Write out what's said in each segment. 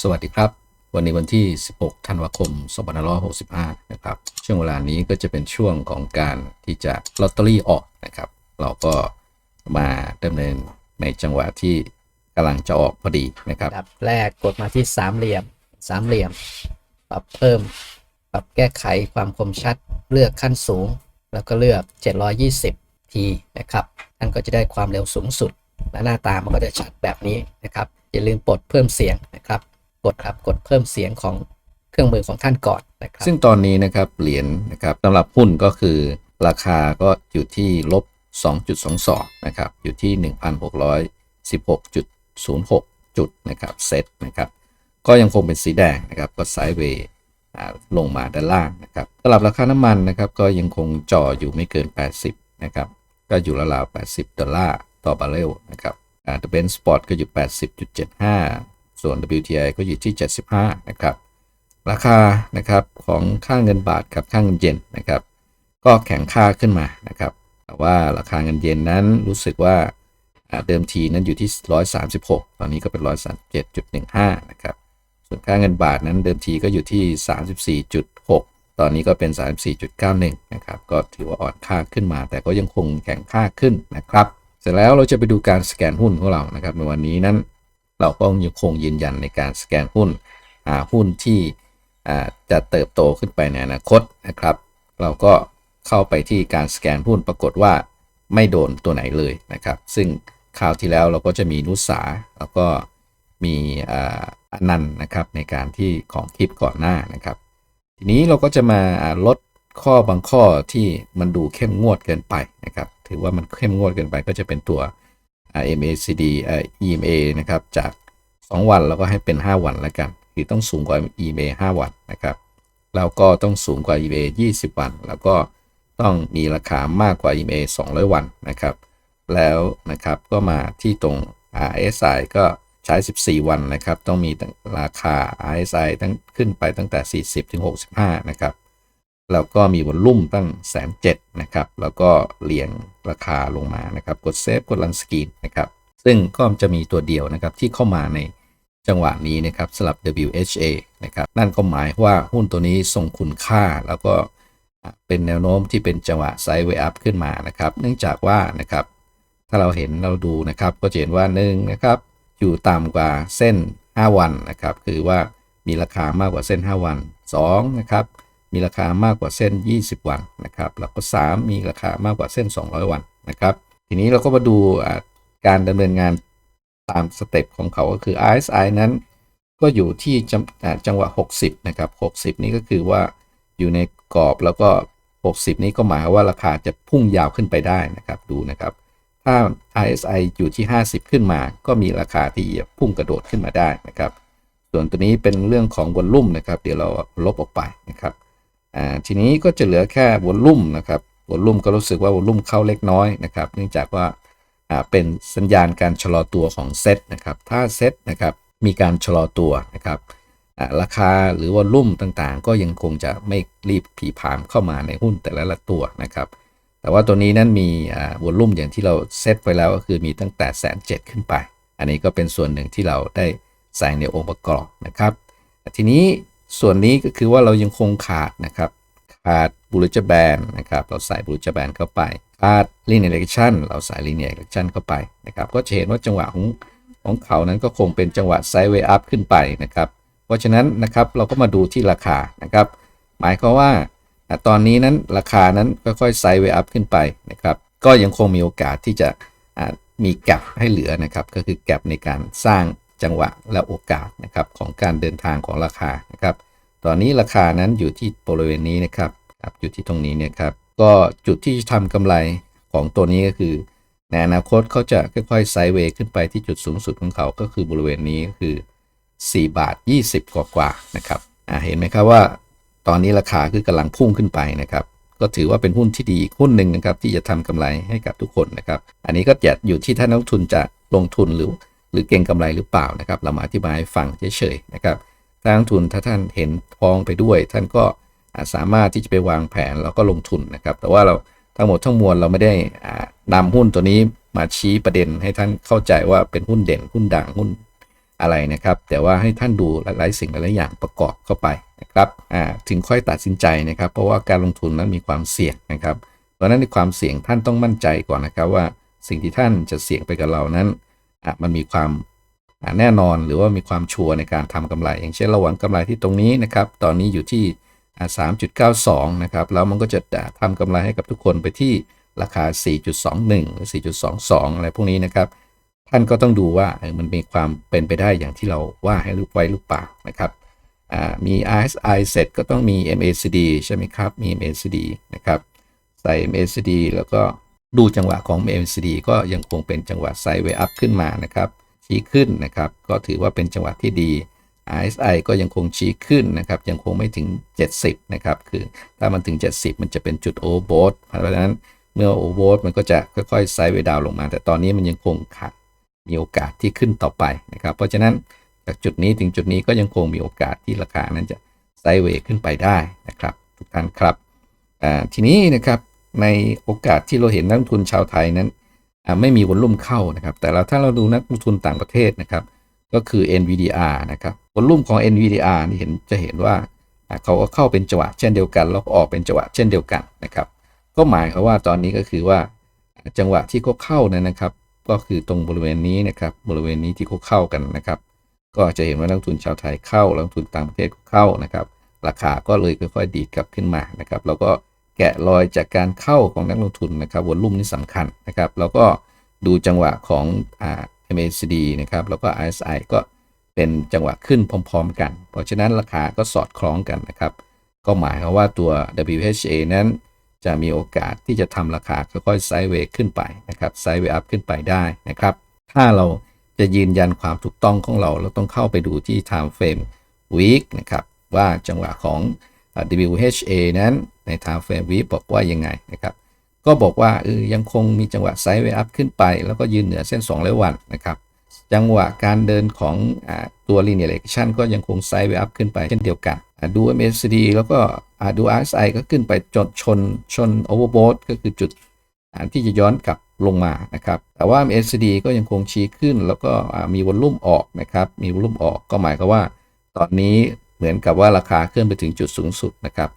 สวัสดีครับ วันนี้วันที่ 16 ธันวาคม 2565 นะครับ ช่วงเวลานี้ก็จะเป็นช่วงของการที่จะลอตเตอรี่ออกนะครับ เราก็มาดำเนินในจังหวะที่กำลังจะออกพอดีนะครับดับแรกกดมาที่สามเหลี่ยมสามเหลี่ยม ปรับเพิ่ม ปรับแก้ไขความคมชัด เลือกขั้นสูง แล้วก็เลือก 720 ทีนะครับท่านก็จะได้ความเร็วสูงสุด และหน้าตามันก็จะชัดแบบนี้นะครับอย่าลืมปลดเพิ่มเสียงนะครับ กดครับกดเพิ่มเสียงของเครื่องมือของท่านก่อนนะครับ ซึ่งตอนนี้นะครับเหรียญนะครับสำหรับหุ้นก็คือราคาก็อยู่ที่ลบ 2.22 นะครับ อยู่ที่ 1,616.06 จุดนะครับเซตนะครับ ก็ยังคงเป็นสีแดงนะครับ ก็ไซด์เวย์ลงมาด้านล่างนะครับสำหรับราคาน้ำมันนะครับก็ยังคงจ่ออยู่ไม่เกิน 80 นะครับ ก็อยู่ราวๆ80 ดอลลาร์ต่อบาร์เรลนะครับอ่า The Benz Spot ก็อยู่ 80.75 ส่วน WTI ก็อยู่ที่ 75 นะครับ ราคานะครับของค่าเงินบาทกับค่าเงินเยนนะครับ ก็แข็งค่าขึ้นมานะครับ แต่ว่าราคาเงินเยนนั้นรู้สึกว่าเดิมทีนั้นอยู่ที่ 136 ตอนนี้ก็เป็น 137.15 นะครับ ส่วนค่าเงินบาทนั้นเดิมทีก็อยู่ที่ 34.6 ตอนนี้ก็เป็น 34.91 นะครับ ก็ถือว่าอ่อนค่าขึ้นมา แต่ก็ยังคงแข็งค่าขึ้นนะครับ เสร็จแล้วเราจะไปดูการสแกนหุ้นของเรานะครับในวันนี้นั้น เราก็ยังคงยืนยันในการสแกนหุ้นหาหุ้นที่จะเติบโตขึ้นไปในอนาคตนะครับ เราก็เข้าไปที่การสแกนหุ้นปรากฏว่าไม่โดนตัวไหนเลยนะครับ ซึ่งคราวที่แล้วเราก็จะมีนุสาแล้วก็มีอนันต์นะครับในการที่ของคลิปก่อนหน้านะครับ ทีนี้เราก็จะมาลดข้อบางข้อที่มันดูเข้มงวดเกินไปนะครับ ถือว่ามันเข้มงวดเกินไปก็จะเป็นตัว อ่า MACD อ่า EMA นะครับ จาก 2 วันแล้วก็ให้เป็น 5 วันแล้วกัน คือต้องสูงกว่า EMA 5 วันนะครับ แล้วก็ต้องสูงกว่า EMA 20 วัน แล้วก็ต้องมีราคามากกว่า EMA 200 วันนะครับ แล้วนะครับก็มาที่ตรง RSI ก็ใช้ 14 วันนะครับ ต้องมีราคา RSI ตั้งขึ้นไปตั้งแต่ 40 ถึง 65 นะครับ แล้วก็มีวอลลุ่มตั้งแสนเจ็ดนะครับ แล้วก็เรียงราคาลงมานะครับ กดเซฟกดรันสกรีนนะครับ ซึ่งก็จะมีตัวเดียวนะครับที่เข้ามาในจังหวะนี้นะครับสำหรับ WHA นะครับ นั่นก็หมายว่าหุ้นตัวนี้ทรงคุณค่าแล้วก็เป็นแนวโน้มที่เป็นจังหวะไซด์เวอัพขึ้นมานะครับ เนื่องจากว่านะครับ ถ้าเราเห็นเราดูนะครับ ก็จะเห็นว่าหนึ่งนะครับอยู่ต่ำกว่าเส้น 5 วันนะครับ คือว่ามีราคามากกว่าเส้น 5 วัน2นะครับ มีราคามากกว่าเส้น 20 วันนะครับแล้วก็ 3 มีราคามากกว่าเส้น 200 วันนะครับ ทีนี้เราก็มาดูการดำเนินงานตามสเต็ปของเขาก็คือ RSI นั้น ก็อยู่ที่จังอ่าจังหวะ 60 นะครับ 60 นี่ก็คือว่าอยู่ในกรอบแล้วก็ 60 นี้ก็หมายว่าราคาจะพุ่งยาวขึ้นไปได้นะครับดูนะครับ ถ้า RSI อยู่ที่ 50 ขึ้นมา ก็มีราคาที่จะพุ่งกระโดดขึ้นมาได้นะครับ ส่วนตัวนี้เป็นเรื่องของวอลลุ่มนะครับ เดี๋ยวเราลบออกไปนะครับ อ่าทีนี้ก็จะเหลือแค่วอลลุ่มนะครับวอลลุ่มก็รู้สึกว่าวอลลุ่มเข้าเล็กน้อยนะครับเนื่องจากว่าอ่าเป็นสัญญาณการชะลอตัวของเซตนะครับถ้าเซตนะครับมีการชะลอตัวนะครับราคาหรือวอลลุ่มต่างๆ ก็ยังคงจะไม่รีบผีผามเข้ามาในหุ้นแต่ละละตัวนะครับ แต่ว่าตัวนี้นั้นมีวอลลุ่มอย่างที่เราเซตไว้แล้วก็คือมีตั้งแต่แสนเจ็ดขึ้นไป อันนี้ก็เป็นส่วนหนึ่งที่เราได้ใส่ในองค์ประกอบนะครับ ทีนี้ ส่วนนี้ก็คือว่าเรายังคงขาดนะครับขาดบูริจแบนนะครับเราใส่บูริจแบนเข้าไปขาด linear regression เราใส่ linear regression เข้าไปนะครับก็จะเห็นว่าจังหวะของของเขานั้นก็คงเป็นจังหวะ sideways up ขึ้นไปนะครับเพราะฉะนั้นนะครับเราก็มาดูที่ราคานะครับ หมายความว่าตอนนี้นั้นราคานั้นค่อยๆ sideways up ขึ้นไปนะครับก็ยังคงมีโอกาสที่จะมีแกลบให้เหลือนะครับก็คือแกลบในการสร้าง จังหวะและโอกาสนะครับของการเดินทางของราคานะครับ ตอนนี้ราคานั้นอยู่ที่บริเวณนี้นะครับอยู่ที่ตรงนี้เนี่ยครับ ก็จุดที่จะทำกำไรของตัวนี้ก็คือ ในอนาคตเขาจะค่อยๆไซด์เวย์ขึ้นไปที่จุดสูงสุดของเขาก็คือบริเวณนี้ก็คือ 4 บาท 20 กว่ากว่าๆนะครับเห็นไหมครับว่า ตอนนี้ราคาคือกำลังพุ่งขึ้นไปนะครับ ก็ถือว่าเป็นหุ้นที่ดีอีกหุ้นหนึ่งนะครับที่จะทำกำไรให้กับทุกคนนะครับ อันนี้ก็จะอยู่ที่ท่านนักทุนจะลงทุนหรือ รือเก่งกำไรหรือเปล่านะครับ เรามาอธิบายฟังเฉยๆนะครับถ้างทุนถ้าท่านเห็นพ้องไปด้วย ท่านก็สามารถที่จะไปวางแผนแล้วก็ลงทุนนะครับ แต่ว่าเราทั้งหมดทั้งมวลเราไม่ได้อ่านำหุ้นตัวนี้มาชี้ประเด็นให้ท่านเข้าใจว่าเป็นหุ้นเด่นหุ้นดังหุ้นอะไรนะครับ แต่ว่าให้ท่านดูหลายๆสิ่งหลายๆอย่างประกอบเข้าไปนะครับถึงค่อยตัดสินใจนะครับ เพราะว่าการลงทุนนั้นมีความเสี่ยงนะครับเพราะฉะนั้นในความเสี่ยงท่านต้องมั่นใจก่อนนะครับว่าสิ่งที่ท่านจะเสี่ยงไปกับเรานั้น มันมีความแน่นอนหรือว่ามีความชัวร์ในการทำกำไร อย่างเช่นเระหว่างกำไรที่ตรงนี้นะครับ ตอนนี้อยู่ที่ 3.92 นะครับ แล้วมันก็จะทำกำไรให้กับทุกคนไปที่ราคา 4.21 หรือ 4.22 อะไรพวกนี้นะครับ ท่านก็ต้องดูว่ามันมีความเป็นไปได้อย่างที่เราว่าให้รูปไว้หรือเปล่านะครับมี RSI เสร็จก็ต้องมี MACD ใช่ไหมครับ มี MACD นะครับ ใส่ MACD แล้วก็ ดูจังหวะของ MACD ก็ยังคงเป็นจังหวะไซด์เวอัพขึ้นมานะครับชี้ขึ้นนะครับก็ถือว่าเป็นจังหวะที่ดี RSI ก็ยังคงชี้ขึ้นนะครับยังคงไม่ถึง 70 นะครับ คือถ้ามันถึง 70 มันจะเป็นจุดโอเวอร์โบทเพราะฉะนั้นเมื่อโอเวอร์โบทมันก็จะค่อยๆไซด์เวดาวลงมา แต่ตอนนี้มันยังคงขาดมีโอกาสที่ขึ้นต่อไปนะครับ เพราะฉะนั้นจากจุดนี้ถึงจุดนี้ก็ยังคงมีโอกาสที่ราคานั้นจะไซด์เวย์ขึ้นไปได้นะครับ ทุกท่านครับทีนี้นะครับ ในโอกาสที่เราเห็นนักลงทุนชาวไทยนั้นไม่มีวอลลุ่มเข้านะครับ แต่เราถ้าเราดูนักลงทุนต่างประเทศนะครับ ก็คือ NVDR นะครับวอลลุ่มของ NVDR นี่เห็นจะเห็นว่าเขาก็เข้าเป็นจังหวะเช่นเดียวกันแล้วก็ออกเป็นจังหวะเช่นเดียวกันนะครับ ก็หมายความว่าตอนนี้ก็คือว่าจังหวะที่เขาเข้านั้นนะครับ ก็คือตรงบริเวณนี้นะครับบริเวณนี้ที่เขาเข้ากันนะครับ ก็จะเห็นว่านักลงทุนชาวไทยเข้านักลงทุนต่างประเทศเข้านะครับ ราคาก็เลยค่อยๆดีดกลับขึ้นมานะครับ แล้วก็ แกะรอยจากการเข้าของนักลงทุนนะครับวอลลุ่มนี่สำคัญนะครับแล้วก็ดูจังหวะของอ่า MACD นะครับแล้วก็ RSI ก็เป็นจังหวะขึ้นพร้อมๆ กัน เพราะฉะนั้นราคาก็สอดคล้องกันนะครับ ก็หมายความว่าตัว WHA นั้นจะมีโอกาสที่จะทำราคาค่อยๆไซด์เวย์ขึ้นไปนะครับไซด์เวย์อัพขึ้นไปได้นะครับ ถ้าเราจะยืนยันความถูกต้องของเราเราต้องเข้าไปดูที่ time frame week นะครับว่าจังหวะของ WHA นั้น ใน time frame week บอกว่ายังไงนะครับ ก็บอกว่าเออยังคงมีจังหวะไซด์เวอัพขึ้นไป แล้วก็ยืนเหนือเส้น2ร้อยวันนะครับ จังหวะการเดินของอตัว linear regression ก็ยังคงไซด์เวอัพขึ้นไปเช่นเดียวกันดู MACD แล้วก็อ่าดู RSI ก็ขึ้นไปจนชนชน overbought ก็คือจุดที่จะย้อนกลับลงมานะครับ แต่ว่า MACD ก็ยังคงชี้ขึ้น แล้วก็มีวอลลุ่มออกนะครับ มีวอลลุ่มออกก็หมายความว่า ตอนนี้เหมือนกับว่าราคาขึ้นไปถึงจุดสูงสุดนะครับ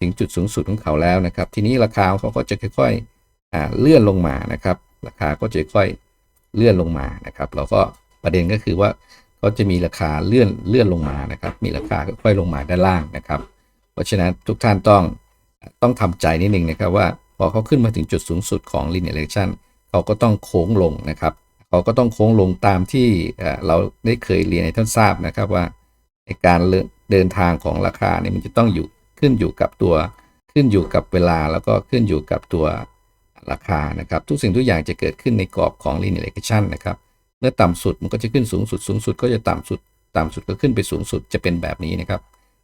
ถึงจุดสูงสุดของเขาแล้วนะครับ ทีนี้ราคาเขาก็จะค่อยๆเลื่อนลงมานะครับ ราคาก็จะค่อยเลื่อนลงมานะครับแล้วก็ประเด็นก็คือว่าเขาจะมีราคาเลื่อนเลื่อนลงมานะครับ มีราคาค่อยๆลงมาด้านล่างนะครับ เพราะฉะนั้นทุกท่านต้องต้องทำใจนิดนึงนะครับว่าพอเขาขึ้นมาถึงจุดสูงสุดของ linear regression เขาก็ต้องโค้งลงนะครับ เขาก็ต้องโค้งลงตามที่เราได้เคยเรียนให้ท่านทราบนะครับว่าในการเดินทางของราคาเนี่ยมันจะต้องอยู่ ขึ้นอยู่กับตัว ขึ้นอยู่กับเวลาแล้วก็ขึ้นอยู่กับตัวราคานะครับ ทุกสิ่งทุกอย่างจะเกิดขึ้นในกรอบของ linear regression นะครับเมื่อต่ำสุดมันก็จะขึ้นสูงสุดสูงสุดก็จะต่ำสุด ต่ำสุดก็ขึ้นไปสูงสุดจะเป็นแบบนี้นะครับ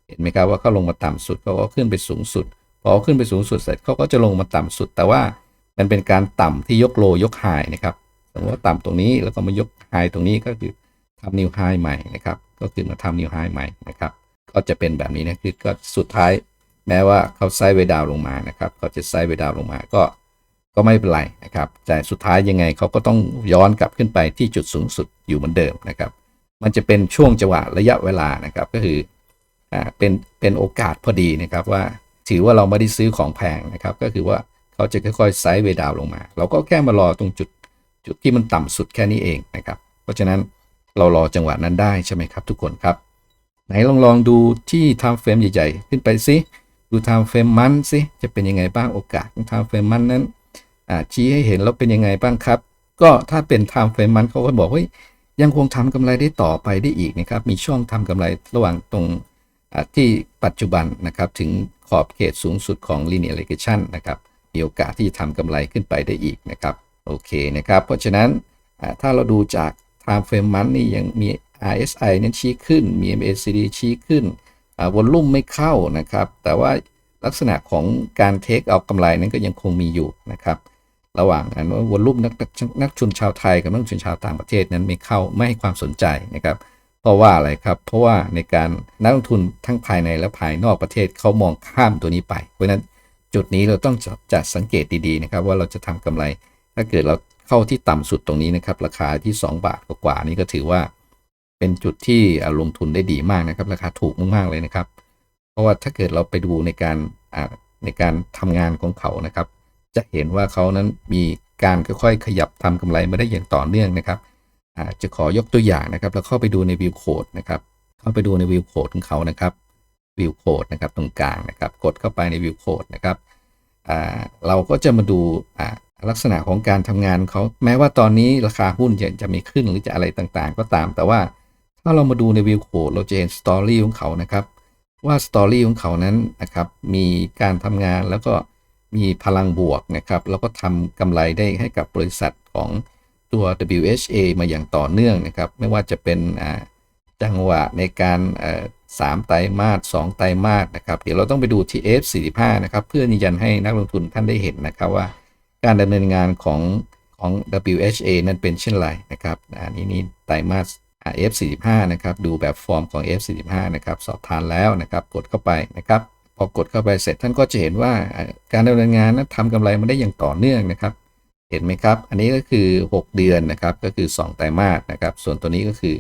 เห็นไหมครับว่าเขาลงมาต่ำสุดเขาก็ขึ้นไปสูงสุดพอขึ้นไปสูงสุดเสร็จเขาก็จะลงมาต่ำสุด แต่ว่ามันเป็นการต่ำที่ยกโลยกไฮนะครับสมมติว่าต่ำตรงนี้แล้วก็มายกไฮตรงนี้ก็คือทำนิวไฮใหม่นะครับ ก็คือมาทำนิวไฮใหม่นะครับ ก็จะเป็นแบบนี้นะคือก็สุดท้ายแม้ว่าเขาไซด์เวดาวน์ลงมานะครับเขาจะไซด์เวดาวน์ลงมาก็ก็ไม่เป็นไรนะครับแต่สุดท้ายยังไงเขาก็ต้องย้อนกลับขึ้นไปที่จุดสูงสุดอยู่เหมือนเดิมนะครับ มันจะเป็นช่วงจังหวะระยะเวลานะครับก็คืออ่าเป็นเป็นโอกาสพอดีนะครับว่าถือว่าเราไม่ได้ซื้อของแพงนะครับ ก็คือว่าเขาจะค่อยๆไซด์เวย์ดาวน์ลงมา เราก็แค่มารอตรงจุดจุดที่มันต่ำสุดแค่นี้เองนะครับ เพราะฉะนั้นเรารอจังหวะนั้นได้ใช่ไหมครับทุกคนครับ ไหนลองลองดูที่ time frame ใหญ่ๆ ขึ้นไปสิดู time frame มันสิจะเป็นยังไงบ้างโอกาสของ time frame มันนั้นชี้ให้เห็นแล้วเป็นยังไงบ้างครับ ก็ถ้าเป็น time frame มันเขาก็บอกเฮ้ยยังคงทำกำไรได้ต่อไปได้อีกนะครับ มีช่องทำกำไรระหว่างตรงที่ปัจจุบันนะครับ ถึงขอบเขตสูงสุดของ linear regression นะครับมีโอกาสที่จะทำกำไรขึ้นไปได้อีกนะครับ โอเคนะครับ เพราะฉะนั้นถ้าเราดูจาก time frame มันนี่ยังมี RSI เนั้นชี้ขึ้น มี MACD ชี้ขึ้นวอลลุ่มไม่เข้านะครับ แต่ว่าลักษณะของการเทคเอากำไรนั้นก็ยังคงมีอยู่นะครับ ระหว่างนั้นว่าวอลลุ่มนักนักทุนชาวไทยกับนักทุนชาวต่างประเทศนั้นไม่เข้าไม่ให้ความสนใจนะครับ เพราะว่าอะไรครับ เพราะว่าในการนักลงทุนทั้งภายในและภายนอกประเทศเขามองข้ามตัวนี้ไป เพราะฉะนั้นจุดนี้เราต้องจะจะสังเกตดีๆนะครับว่าเราจะทำกำไร ถ้าเกิดเราเข้าที่ต่ำสุดตรงนี้นะครับราคาที่ 2 บาทกว่าๆนี่ก็ถือว่า เป็นจุดที่ลงทุนได้ดีมากนะครับ ราคาถูกมากๆเลยนะครับ เพราะว่าถ้าเกิดเราไปดูในการในการทำงานของเขานะครับ จะเห็นว่าเขานั้นมีการค่อยๆ ขยับทำกำไรมาได้อย่างต่อเนื่องนะครับจะขอยกตัวอย่างนะครับ แล้วเข้าไปดูในวิวโคดนะครับ เข้าไปดูในวิวโคดของเขานะครับวิวโคดนะครับตรงกลางนะครับ กดเข้าไปในวิวโคดนะครับเราก็จะมาดูลักษณะของการทำงานเขาแม้ว่าตอนนี้ราคาหุ้นจะจะมีขึ้นหรือจะอะไรต่างๆ ก็ตาม แต่ว่า ถ้าเรามาดูในวิวโคดเราจะเห็นสตอรี่ของเขานะครับว่าสตอรี่ของเขานั้นนะครับมีการทำงานแล้วก็มีพลังบวกนะครับแล้วก็ทำกำไรได้ให้กับบริษัทของตัว WHA มาอย่างต่อเนื่องนะครับ ไม่ว่าจะเป็นจังหวะในการสามไตรมาสสองไตรมาสนะครับ เดี๋ยวเราต้องไปดูที่ F45 นะครับเพื่อยืนยันให้นักลงทุนท่านได้เห็นนะครับว่า การดำเนินงานของของ WHA นั้นเป็นเช่นไรนะครับอันนี้นี่ไตรมาส F45 นะครับดูแบบฟอร์มของ F45 นะครับสอบทานแล้วนะครับกดเข้าไปนะครับพอกดเข้าไปเสร็จท่านก็จะเห็นว่าการดำเนินงานนั้นทำกำไรมาได้อย่างต่อเนื่องนะครับเห็นไหมครับ อันนี้ก็คือ 6 เดือนนะครับก็คือ 2 ไตรมาสนะครับ ส่วนตัวนี้ก็คือ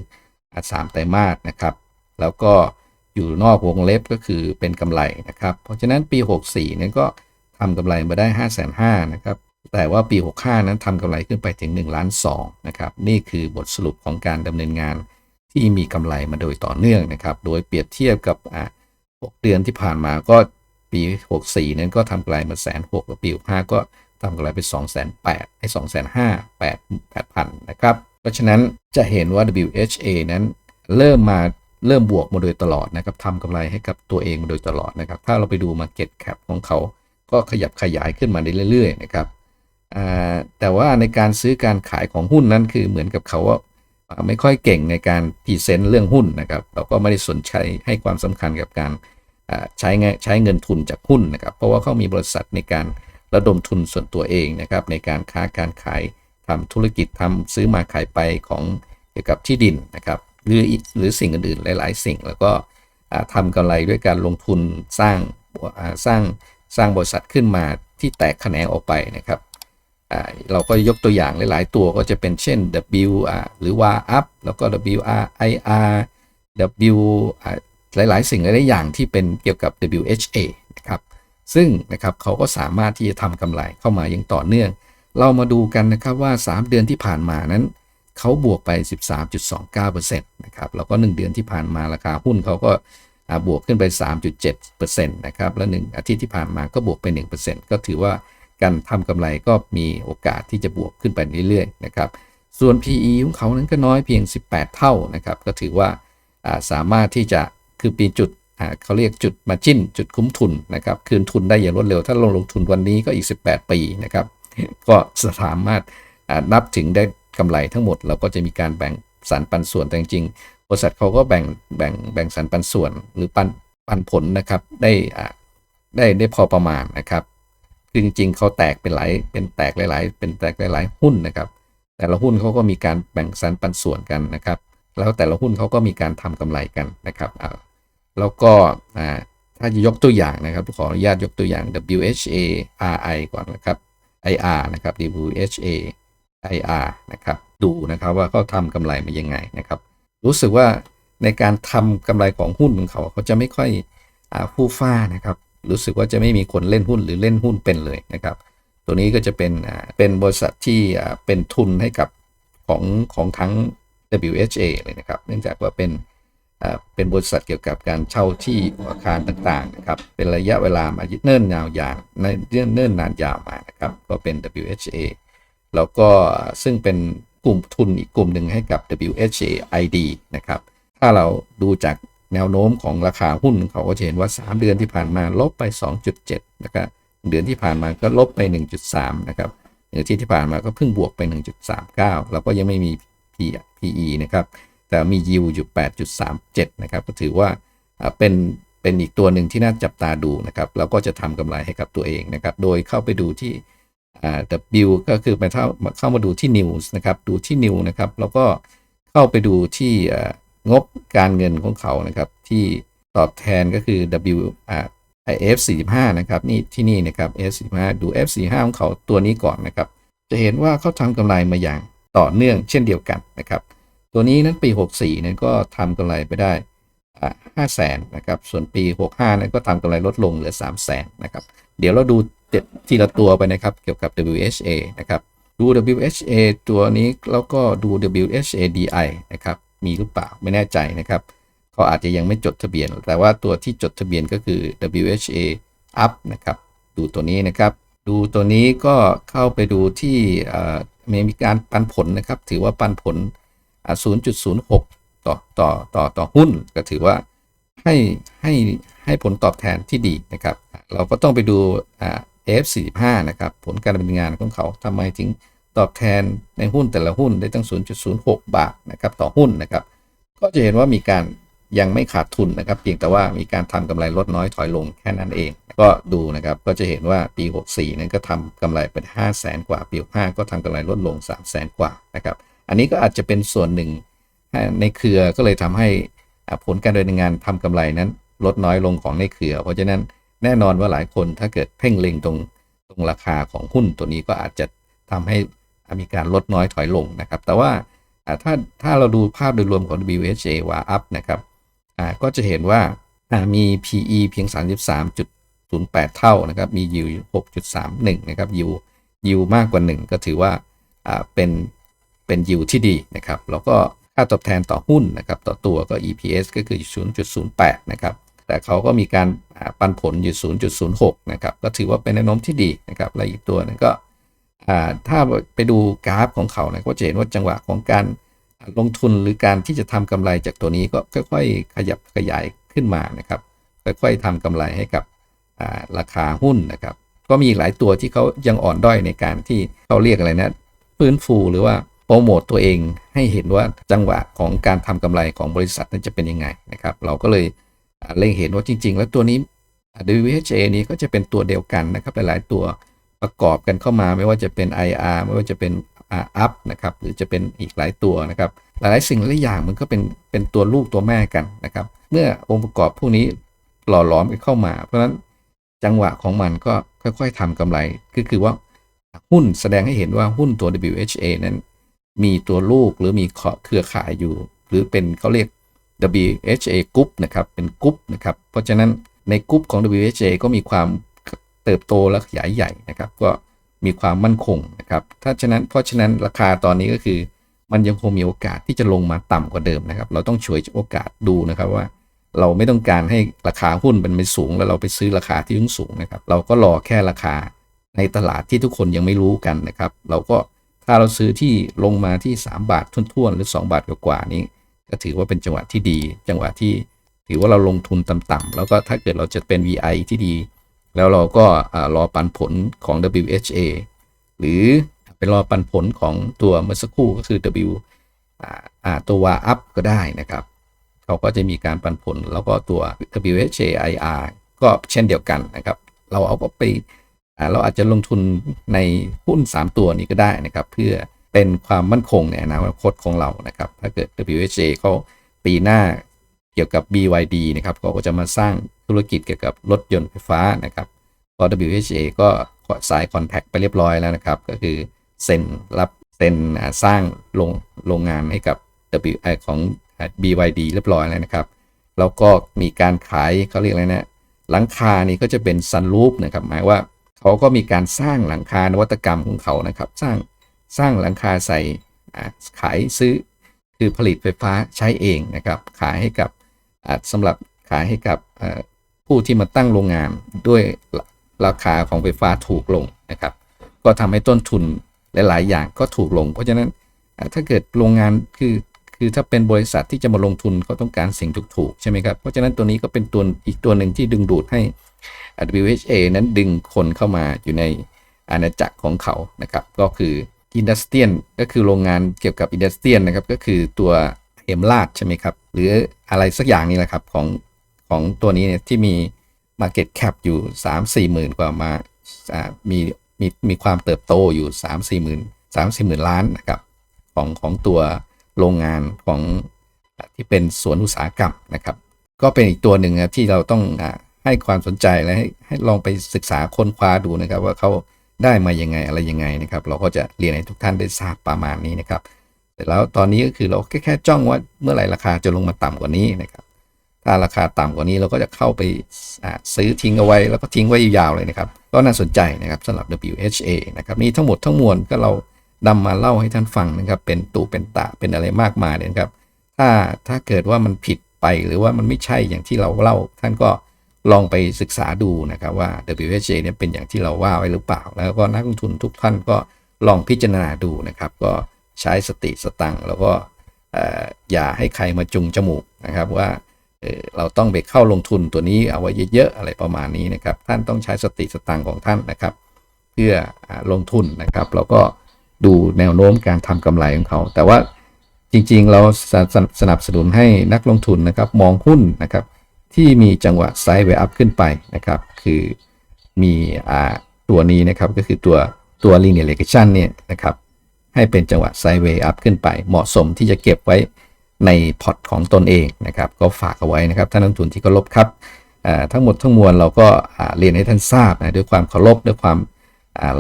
อ่า3ไตรมาสนะครับ แล้วก็อยู่นอกวงเล็บก็คือเป็นกำไรนะครับ เพราะฉะนั้นปี 64นั้นก็ทำกำไรมาได้ 5 5 0 0 0นะครับ แต่ว่าปี 65 นั้นทำกำไรขึ้นไปถึง1ล้าน2นะครับนี่คือบทสรุปของการดำเนินงานที่มีกำไรมาโดยต่อเนื่องนะครับ โดยเปรียบเทียบกับอ่า6เดือนที่ผ่านมาก็ปี 64 นั้นก็ทำกำไรมาแสนหกปี 65 ก็ทำกำไรไป2 8 0 0 0ให้2 5 0 0 0 8 8,000นะครับ เพราะฉะนั้นจะเห็นว่า WHA นั้นเริ่มมาเริ่มบวกมาโดยตลอดนะครับทำกำไรให้กับตัวเองมาโดยตลอดนะครับ ถ้าเราไปดู Market Cap ของเขา ก็ขยับขยายขึ้นมาเรื่อยๆนะครับ แต่ว่าในการซื้อการขายของหุ้นนั้นคือเหมือนกับเขาว่าไม่ค่อยเก่งในการพรีเซนต์เรื่องหุ้นนะครับเราก็ไม่ได้สนใจให้ความสำคัญกับการใช้ใช้เงินทุนจากหุ้นนะครับ เพราะว่าเขามีบริษัทในการระดมทุนส่วนตัวเองนะครับในการค้าการขายทำธุรกิจทำซื้อมาขายไปของเกี่ยวกับที่ดินนะครับหรืออีกหรือสิ่งอื่นๆ หลาย ๆ สิ่งแล้วก็อ่าทำกำไรด้วยการลงทุนสร้างสร้างสร้างบริษัทขึ้นมาที่แตกแขนงออกไปนะครับ เราก็ยกตัวอย่างหลาย ๆ ตัวก็จะเป็นเช่น W อ่าหรือ WA up แล้วก็ W R I R W หลาย ๆ สิ่งหลาย ๆ อย่างที่เป็นเกี่ยวกับ WHA นะครับ ซึ่งนะครับเขาก็สามารถที่จะทำกำไรเข้ามาอย่างต่อเนื่อง เรามาดูกันนะครับว่า 3 เดือนที่ผ่านมานั้น เขาบวกไป 13.29%นะครับ แล้วก็ 1 เดือนที่ผ่านมาราคาหุ้นเขาก็บวกขึ้นไป 3.7%นะครับ แล้ว1อาทิตย์ที่ผ่านมาก็บวกไป 1%ก็ถือว่า การทำกำไรก็มีโอกาสที่จะบวกขึ้นไปเรื่อยๆนะครับ ส่วน PE ของเขานั้นก็น้อยเพียง 18 เท่านะครับ ก็ถือว่าสามารถที่จะคือปีจุดเขาเรียกจุดมาจิ้น จุดคุ้มทุนนะครับ คืนทุนได้อย่างรวดเร็ว ถ้าลงลงทุนวันนี้ก็อีก 18 ปีนะครับ ก็สามารถนับถึงได้กำไรทั้งหมด เราก็จะมีการแบ่งสรรปันส่วนแต่จริงๆบริษัทเขาก็แบ่งแบ่งแบ่งสรรปันส่วนหรือปันปันผลนะครับได้ได้ได้พอประมาณนะครับ คือจริงๆเขาแตกเป็นหลายเป็นแตกหลาย ๆ เป็นแตกหลาย ๆ หุ้นนะครับ แต่ละหุ้นเขาก็มีการแบ่งสรรปันส่วนกันนะครับ แล้วแต่ละหุ้นเขาก็มีการทำกำไรกันนะครับแล้วก็ถ้าจะยกตัวอย่างนะครับขออนุญาตยกตัวอย่าง WHA RI ก่อนนะครับ IR นะครับ WHA IR นะครับดูนะครับว่าเขาทำกำไรมายังไงนะครับ รู้สึกว่าในการทำกำไรของหุ้นของเขาเขาจะไม่ค่อยอ่าฟู่ฟ้านะครับ รู้สึกว่าจะไม่มีคนเล่นหุ้นหรือเล่นหุ้นเป็นเลยนะครับ ตัวนี้ก็จะเป็นเป็นบริษัทที่เป็นทุนให้กับของของทั้ง WHA เลยนะครับ เนื่องจากว่าเป็นเป็นบริษัทเกี่ยวกับการเช่าที่อาคารต่างๆนะครับ เป็นระยะเวลามาเนิ่นยาวยาวในเนิ่นเนิ่นนานยาวมานะครับ ก็เป็น WHA แล้วก็ซึ่งเป็นกลุ่มทุนอีกกลุ่มหนึ่งให้กับ WHA ID นะครับ ถ้าเราดูจาก แนวโน้มของราคาหุ้นเขาก็จะเห็นว่า 3 เดือนที่ผ่านมาลบไป 2.7 นะครับ เดือนที่ผ่านมาก็ลบไป 1.3 นะครับเดือนที่ผ่านมาก็เพิ่งบวกไป 1.39 แล้วก็ยังไม่มี PE นะครับ แต่มี yield อยู่ 8.37 นะครับ ก็ถือว่าเป็นเป็นอีกตัวหนึ่งที่น่าจับตาดูนะครับ แล้วก็จะทำกำไรให้กับตัวเองนะครับ โดยเข้าไปดูที่อ่า W ก็คือไปเข้าเข้ามาดูที่ news นะครับ ดูที่ new นะครับ แล้วก็เข้าไปดูที่อ่า งบการเงินของเขานะครับ ที่ตอบแทนก็คือ W อ่า F 45นะครับนี่ที่นี่นะครับ F 45ดู F 45ของเขาตัวนี้ก่อนนะครับ จะเห็นว่าเขาทำกำไรมาอย่างต่อเนื่องเช่นเดียวกันนะครับ ตัวนี้นั้นปี 64นั้นก็ทำกำไรไปได้ห้าแสนนะครับ ส่วนปี 65 นั้นก็ทำกำไรลดลงเหลือ 3 0 0แสนนะครับ เดี๋ยวเราดูทีละตัวไปนะครับ เกี่ยวกับ WHA นะครับ ดู WHA ตัวนี้แล้วก็ดู WHA DI นะครับ มีหรือเปล่าไม่แน่ใจนะครับเขาอาจจะยังไม่จดทะเบียน แต่ว่าตัวที่จดทะเบียนก็คือ WHA up นะครับ ดูตัวนี้นะครับ ดูตัวนี้ก็เข้าไปดูที่มีการปันผลนะครับ ถือว่าปันผล 0.06 ต่อต่อต่อต่อหุ้น ก็ถือว่าให้ให้ให้ผลตอบแทนที่ดีนะครับ เราก็ต้องไปดู F45 นะครับ ผลการดำเนินงานของเขาทำไมถึง ตอบแทนในหุ้นแต่ละหุ้นได้ตั้ง 0.06 บาทนะครับต่อหุ้นนะครับ ก็จะเห็นว่ามีการยังไม่ขาดทุนนะครับ เพียงแต่ว่ามีการทำกำไรลดน้อยถอยลงแค่นั้นเอง ก็ดูนะครับก็จะเห็นว่าปี 64 นั้นก็ทำกำไรเป็น 5 0 0แสนกว่า ปี 65 ก็ทำกำไรลดลง 3 0 0แสนกว่านะครับ อันนี้ก็อาจจะเป็นส่วนหนึ่งในเครือก็เลยทำให้ผลการดำเนินงานทำกำไรนั้น ลดน้อยลงของในเครือ เพราะฉะนั้นแน่นอนว่าหลายคนถ้าเกิดเพ่งเล็งตรงตรงราคาของหุ้นตัวนี้ก็อาจจะทำให้ มีการลดน้อยถอยลงนะครับ แต่ว่าถ้าถ้าเราดูภาพโดยรวมของ WHA ว่า up นะครับก็จะเห็นว่ามี PE เพียง 33.08 เท่านะครับ มี yield 6.31 นะครับ yield yield มากกว่า 1 ก็ถือว่าเป็นเป็น yield ที่ดีนะครับ แล้วก็ค่าตอบแทนต่อหุ้นนะครับ ต่อตัวก็ EPS ก็คือ 0.08 นะครับ แต่เขาก็มีการปันผลอยู่ 0.06 นะครับ ก็ถือว่าเป็นแนวโน้มที่ดีนะครับ และอีกตัวนึงก็ ถ้าไปดูกราฟของเขาเนะก็จะเห็นว่าจังหวะของการลงทุนหรือการที่จะทำกำไรจากตัวนี้ก็ค่อยๆ ขยับขยายขึ้นมานะครับ ค่อยๆทำกำไรให้กับราคาหุ้นนะครับ ก็มีหลายตัวที่เขายังอ่อนด้อยในการที่เขาเรียกอะไรนะฟื้นฟูหรือว่าโปรโมตตัวเองให้เห็นว่าจังหวะของการทำกำไรของบริษัทนั้นจะเป็นยังไงนะครับ เราก็เลยเล็งเห็นว่าจริง ๆ แล้วตัวนี้ WHA นี้ก็จะเป็นตัวเดียวกันนะครับหลายๆตัว ประกอบกันเข้ามาไม่ว่าจะเป็น IR ไม่ว่าจะเป็น up นะครับหรือจะเป็นอีกหลายตัวนะครับหลายสิ่งหลายอย่างมันก็เป็นเป็นตัวลูกตัวแม่กันนะครับ เมื่อองค์ประกอบพวกนี้หล่อหลอมกันเข้ามา เพราะฉะนั้นจังหวะของมันก็ค่อยๆทำกำไรก็คือว่าหุ้นแสดงให้เห็นว่าหุ้นตัว WHA นั้น มีตัวลูกหรือมีเครือข่ายอยู่ หรือเป็นเขาเรียก WHA กรุ๊ปนะครับเป็นกรุ๊ปนะครับเพราะฉะนั้นในกรุ๊ปของ WHA ก็มีความ เติบโตและขยายใหญ่นะครับ ก็มีความมั่นคงนะครับถ้าฉะนั้นเพราะฉะนั้นราคาตอนนี้ก็คือ มันยังคงมีโอกาสที่จะลงมาต่ำกว่าเดิมนะครับ เราต้องช่วยโอกาสดูนะครับว่า เราไม่ต้องการให้ราคาหุ้นมันไม่สูง แล้วเราไปซื้อราคาที่ยุ่งสูงนะครับ เราก็รอแค่ราคาในตลาดที่ทุกคนยังไม่รู้กันนะครับ เราก็ถ้าเราซื้อที่ลงมาที่ 3 บาททุ่นๆหรือ 2 บาทกว่านี้ ก็ถือว่าเป็นจังหวะที่ดี จังหวะที่ถือว่าเราลงทุนต่ำๆแล้วก็ถ้าเกิดเราจะเป็น VI ที่ดี แล้วเราก็รอปันผลของ WHA หรือไปรอปันผลของตัวเมื่อสักครู่ก็คือ W ตัววาอัพก็ได้นะครับเขาก็จะมีการปันผลแล้วก็ตัว WHA IR ก็เช่นเดียวกันนะครับ เราเอาก็ไปเราอาจจะลงทุนในหุ้น 3 ตัวนี้ก็ได้นะครับ เพื่อเป็นความมั่นคงในอนาคตของเรานะครับ ถ้าเกิด WHA เขาปีหน้าเกี่ยวกับ BYD นะครับเขาก็จะมาสร้าง ธุรกิจเกี่ยวกับรถยนต์ไฟฟ้านะครับพอ WHA ก็สายคอนแทคไปเรียบร้อยแล้วนะครับ ก็คือเซ็นรับเซ็นสร้างโรงโรงงานให้กับ W ของ BYD เรียบร้อยแล้วนะครับ แล้วก็มีการขายเขาเรียกอะไรนะหลังคานี่ก็จะเป็นซันรูปนะครับหมายว่าเขาก็มีการสร้างหลังคานวัตกรรมของเขานะครับ สร้างสร้างหลังคาใส่ขายซื้อคือผลิตไฟฟ้าใช้เองนะครับ ขายให้กับสำหรับขายให้กับ ผู้ที่มาตั้งโรงงานด้วยราคาของไฟฟ้าถูกลงนะครับ ก็ทำให้ต้นทุนหลาย ๆ อย่างก็ถูกลง เพราะฉะนั้นถ้าเกิดโรงงานคือคือถ้าเป็นบริษัทที่จะมาลงทุนเขาต้องการสิ่งถูกๆใช่ไหมครับ เพราะฉะนั้นตัวนี้ก็เป็นตัวอีกตัวหนึ่งที่ดึงดูดให้ WHA นั้นดึงคนเข้ามาอยู่ในอาณาจักรของเขานะครับ ก็คืออินดัสเตียนก็คือโรงงานเกี่ยวกับอินดัสเตียนนะครับ ก็คือตัวเอ็มลาดใช่ไหมครับ หรืออะไรสักอย่างนี่แหละครับของ ของตัวนี้เนี่ยที่มี Market Cap อยู่ 3 4หมื่นกว่ามามีมีมีความเติบโตอยู่ 3 4หมื่น3 4หมื่นล้านนะครับของของตัวโรงงานของที่เป็นสวนอุตสาหกรรมนะครับ ก็เป็นอีกตัวหนึ่งที่เราต้องให้ความสนใจและให้ให้ลองไปศึกษาค้นคว้าดูนะครับ ว่าเขาได้มายังไงอะไรยังไงนะครับ เราก็จะเรียนให้ทุกท่านได้ทราบประมาณนี้นะครับแต่แล้วตอนนี้ก็คือเราแค่แค่จ้องว่าเมื่อไหร่ราคาจะลงมาต่ำกว่านี้นะครับ ถ้าราคาต่ำกว่านี้เราก็จะเข้าไปซื้อทิ้งเอาไว้ แล้วก็ทิ้งไว้ยาวเลยนะครับ ก็น่าสนใจนะครับสำหรับ WHA นะครับนี่ทั้งหมดทั้งมวลก็เรานำมาเล่าให้ท่านฟังนะครับ เป็นตูเป็นตะเป็นอะไรมากมายเลยนะครับ ถ้าถ้าเกิดว่ามันผิดไปหรือว่ามันไม่ใช่อย่างที่เราเล่า ท่านก็ลองไปศึกษาดูนะครับว่า WHA เนี่ยเป็นอย่างที่เราว่าไว้หรือเปล่า แล้วก็นักลงทุนทุกท่านก็ลองพิจารณาดูนะครับ ก็ใช้สติสตังค์แล้วก็อย่าให้ใครมาจุงจมูกนะครับว่า เราต้องไปเข้าลงทุนตัวนี้เอาไว้เยอะๆอะไรประมาณนี้นะครับ ท่านต้องใช้สติสตังค์ของท่านนะครับ เพื่อลงทุนนะครับแล้วก็ดูแนวโน้มการทำกำไรของเขา แต่ว่าจริงๆ เราสสสนับสนุนให้นักลงทุนนะครับ มองหุ้นนะครับ ที่มีจังหวะไซด์เวอัพขึ้นไปนะครับ คือมีอตัวนี้นะครับก็คือตัวตัว linear regression เนี่ยนะครับให้เป็นจังหวะไซด์เวอัพขึ้นไป เหมาะสมที่จะเก็บไว้ ในพอร์ตของตนเองนะครับก็ฝากเอาไว้นะครับท่านนักลงทุนที่เคารพครับทั้งหมดทั้งมวลเราก็เรียนให้ท่านทราบนะด้วยความเคารพด้วยความ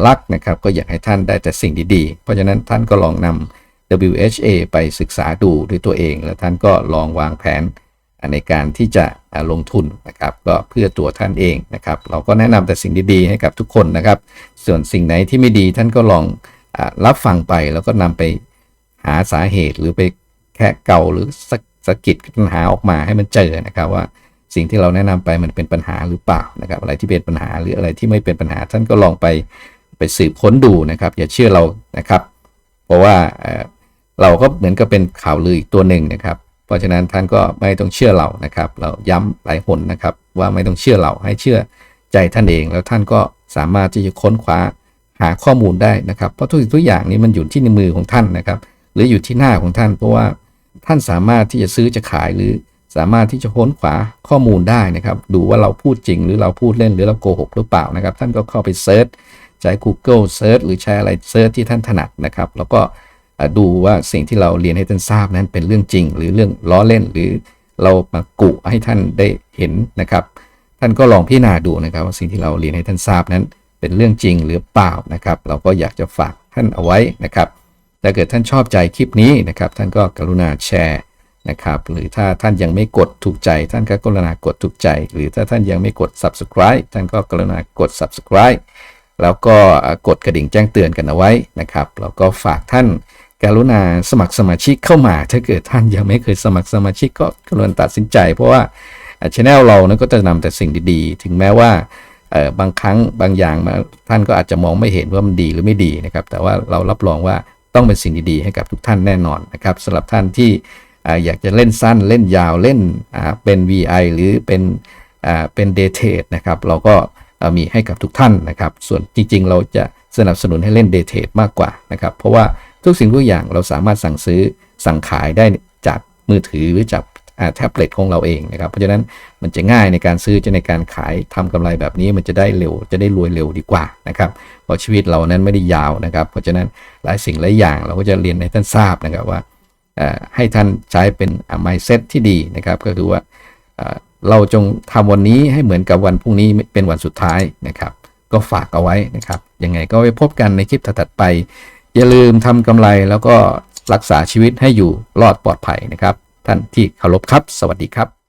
รักนะครับก็อยากให้ท่านได้แต่สิ่งดีๆ เพราะฉะนั้นท่านก็ลองนำ WHA ไปศึกษาดูด้วยตัวเอง แล้วท่านก็ลองวางแผนในการที่จะลงทุนนะครับก็เพื่อตัวท่านเองนะครับเราก็แนะนำแต่สิ่งดีๆให้กับทุกคนนะครับ ส่วนสิ่งไหนที่ไม่ดีท่านก็ลองอรับฟังไปแล้วก็นำไปหาสาเหตุหรือไป แค่เก่าหรือสสกิดปัญหาออกมาให้มันเจอนะครับว่าสิ่งที่เราแนะนำไปมันเป็นปัญหาหรือเปล่านะครับ อะไรที่เป็นปัญหาหรืออะไรที่ไม่เป็นปัญหาท่านก็ลองไปไปสืบค้นดูนะครับ อย่าเชื่อเรานะครับ เพราะว่าเราก็เหมือนกับเป็นข่าวลืออีกตัวหนึ่งนะครับ เพราะฉะนั้นท่านก็ไม่ต้องเชื่อเรานะครับ เราย้ำหลายหนนะครับ ว่าไม่ต้องเชื่อเราให้เชื่อใจท่านเอง แล้วท่านก็สามารถที่จะค้นคว้าหาข้อมูลได้นะครับ เพราะทุกสิ่งทุกอย่างนี้มันอยู่ที่ในมือของท่านนะครับ หรืออยู่ที่หน้าของท่าน เพราะว่า ท่านสามารถที่จะซื้อจะขายหรือสามารถที่จะค้นคว้าข้อมูลได้นะครับ ดูว่าเราพูดจริง หรือเราพูดเล่นหรือเราโกหกหรือเปล่านะครับ ท่านก็เข้าไปเซิร์ชใช้ Google เซิร์ชหรือใช้อะไรเซิร์ชที่ท่านถนัดนะครับ แล้วก็ดูว่าสิ่งที่เราเรียนให้ท่านทราบนั้นเป็นเรื่องจริง หรือเรื่องล้อเล่น หรือเรามากุให้ท่านได้เห็นนะครับ ท่านก็ลองพิจารณาดูนะครับ ว่าสิ่งที่เราเรียนให้ท่านทราบนั้นเป็นเรื่องจริงหรือเปล่านะครับ เราก็อยากจะฝากท่านเอาไว้นะครับ ถ้าเกิดท่านชอบใจคลิปนี้นะครับ ท่านก็กรุณาแชร์นะครับ หรือถ้าท่านยังไม่กดถูกใจ ท่านก็กรุณากดถูกใจ หรือถ้าท่านยังไม่กด subscribe ท่านก็กรุณากด subscribe แล้วก็กดกระดิ่งแจ้งเตือนกันเอาไว้นะครับ แล้วก็ฝากท่านกรุณาสมัครสมาชิกเข้ามา ถ้าเกิดท่านยังไม่เคยสมัครสมาชิกก็กรุณาตัดสินใจ เพราะว่าช anel เรานั้นก็จะนำแต่สิ่งดีๆ ถึงแม้ว่าบางครั้งบางอย่างมาท่านก็อาจจะมองไม่เห็นว่ามันดีหรือไม่ดีนะครับ แต่ว่าเรารับรองว่า ต้องเป็นสิ่งดีๆ ให้กับทุกท่านแน่นอนนะครับสำหรับท่านที่อยากจะเล่นสั้นเล่นยาวเล่นเป็น VI หรือเป็นเป็นเดทนะครับเราก็มีให้กับทุกท่านนะครับ ส่วนจริงๆ เราจะสนับสนุนให้เล่นเดทเทดมากกว่านะครับ เพราะว่าทุกสิ่งทุกอย่างเราสามารถสั่งซื้อสั่งขายได้จากมือถือหรือจาก แท็บเล็ตของเราเองนะครับ เพราะฉะนั้นมันจะง่ายในการซื้อจะในการขายทำกำไรแบบนี้มันจะได้เร็วจะได้รวยเร็วดีกว่านะครับเพราะชีวิตเรานั้นไม่ได้ยาวนะครับ เพราะฉะนั้นหลายสิ่งหลายอย่างเราก็จะเรียนให้ท่านทราบนะครับว่าให้ท่านใช้เป็น mindset ที่ดีนะครับ ก็คือว่าเราจงทำวันนี้ให้เหมือนกับวันพรุ่งนี้เป็นวันสุดท้ายนะครับ ก็ฝากเอาไว้นะครับยังไงก็ไว้พบกันในคลิปถัดไป อย่าลืมทำกำไรแล้วก็รักษาชีวิตให้อยู่รอดปลอดภัยนะครับ ท่านที่เคารพครับ สวัสดีครับ